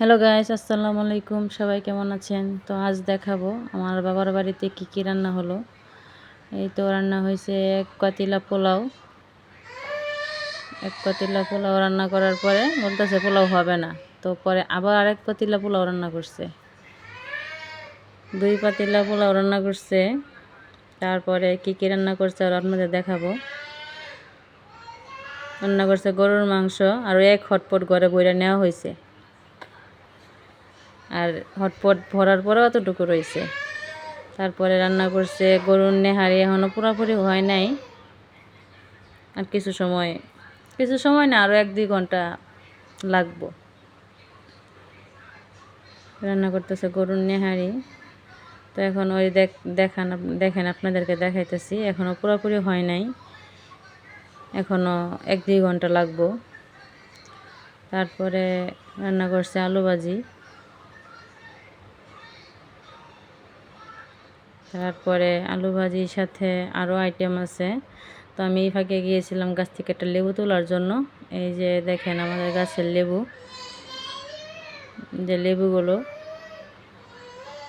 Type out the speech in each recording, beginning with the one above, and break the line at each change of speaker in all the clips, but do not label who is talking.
Hello guys আসসালামু আলাইকুম। সবাই কেমন আছেন? তো আজ দেখাবো আমার বাবার বাড়িতে কি কি রান্না হলো। এই তো রান্না হয়েছে এক পাতিলা পোলাও। এক পাতিলা পোলাও রান্না করার পরে বলতেছে পোলাও হবে না। তো পরে আবার আরেক পাতিলা পোলাও রান্না করছে। দুই পাতিলা পোলাও রান্না করছে। তারপরে কি কি রান্না করছে আর আপনাদের দেখাবো। রান্না করছে গরুর মাংস আর এক হটপট ঘরে বইরা নেওয়া হয়েছে। আর হটপট ভরার পরেও অতটুকু রয়েছে। তারপরে রান্না করছে গরুর নেহারি এখনও পুরোপুরি হয় নাই। আর কিছু সময় কিছু সময় না আরও এক দুই ঘণ্টা লাগবো। রান্না করতেছে গরুর নেহারি। তো এখন ওই দেখ, দেখান দেখেন আপনাদেরকে দেখাইতেছি এখনও পুরোপুরি হয় নাই। এখনও এক দুই ঘণ্টা লাগবো। তারপরে রান্না করছে আলু ভাজি। তারপরে আলু ভাজির সাথে আরও আইটেম আছে। তো আমি এই ফাঁকে গিয়েছিলাম গাছ থেকে একটা লেবু তোলার জন্য। এই যে দেখেন আমাদের গাছের লেবু, যে লেবুগুলো।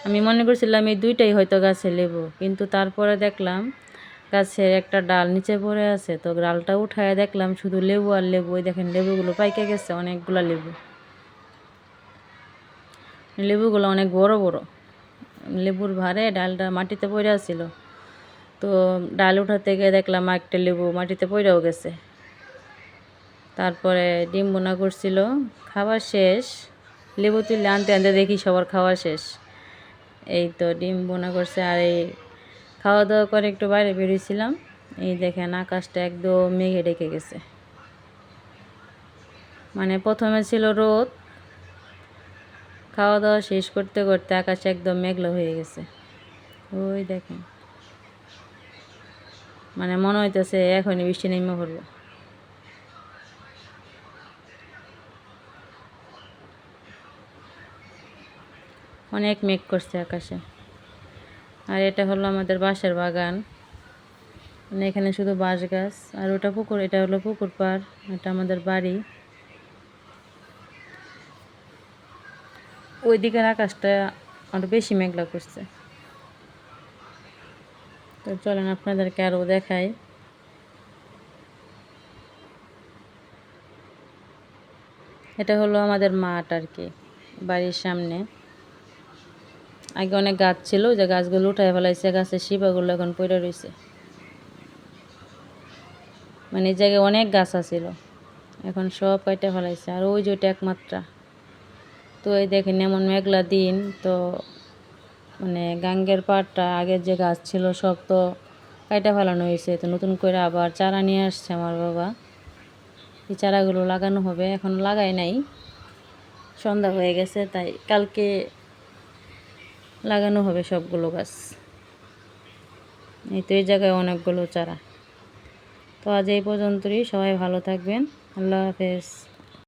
আমি মনে করছিলাম এই দুইটাই হয়তো গাছের লেবু, কিন্তু তারপরে দেখলাম গাছের একটা ডাল নিচে পড়ে আছে। তো ডালটা উঠায় দেখলাম শুধু লেবু আর লেবু। ওই দেখেন লেবুগুলো পাইকে গেছে, অনেকগুলো লেবু। লেবুগুলো অনেক বড় বড়। লেবুর ভারে ডালটা মাটিতে পড়ে ছিল। তো ডাল উঠাতে গিয়ে দেখলাম একটা লেবু মাটিতে পড়েও গেছে। তারপরে ডিম বোনা করছিল খাবার শেষ। লেবু তুলে আনতে আনতে দেখি সবার খাওয়া শেষ। এই তো ডিম বোনা করছে আর এই খাওয়া দাওয়া করে একটু বাইরে বেরিয়েছিলাম। এই দেখেন আকাশটা একদম মেঘে ডেকে গেছে। মানে প্রথমে ছিল রোদ খাওয়া দাওয়া শেষ করতে করতে আকাশ একদম মেঘলা হয়ে গেছে। ওই দেখেন। মানে মনে হইতেছে এখনই বৃষ্টি নেমে পড়ব। অনেক মেঘ করছে আকাশে। আর এটা হলো আমাদের বাঁশের বাগান। মানে এখানে শুধু বাঁশ গাছ, আর ওটা পুকুর, এটা হলো পুকুর পাড়, এটা আমাদের বাড়ি। ওই দিকের আকাশটা আরও বেশি মেঘলা করছে। তো চলেন আপনাদেরকে আরও দেখাই। এটা হলো আমাদের মাঠ আর কি, বাড়ির সামনে। আগে অনেক গাছ ছিল যে গাছগুলো উঠায় ফেলাইছে, গাছের শিবাগুলো এখন পড়ে রয়েছে মানে এই জায়গায় অনেক গাছ আছিল, এখন সব কাইটে ফেলাইছে, আর ওই যে ওইটা একমাত্রা। তো এই দেখেন এমন মেঘলা দিন, তো মানে গাঙ্গের পাড়টা আগের যে গাছ ছিল সব তো কাইটা ফেলানো হয়েছে। তো নতুন করে আবার চারা নিয়ে আসছে আমার বাবা। এই চারাগুলো লাগানো হবে, এখন লাগাই নাই। সন্ধ্যা হয়ে গেছে, তাই কালকে লাগানো হবে সবগুলো গাছ। এই তো এই জায়গায় অনেকগুলো চারা। তো আজ এই পর্যন্তই, সবাই ভালো থাকবেন। আল্লাহ হাফেজ।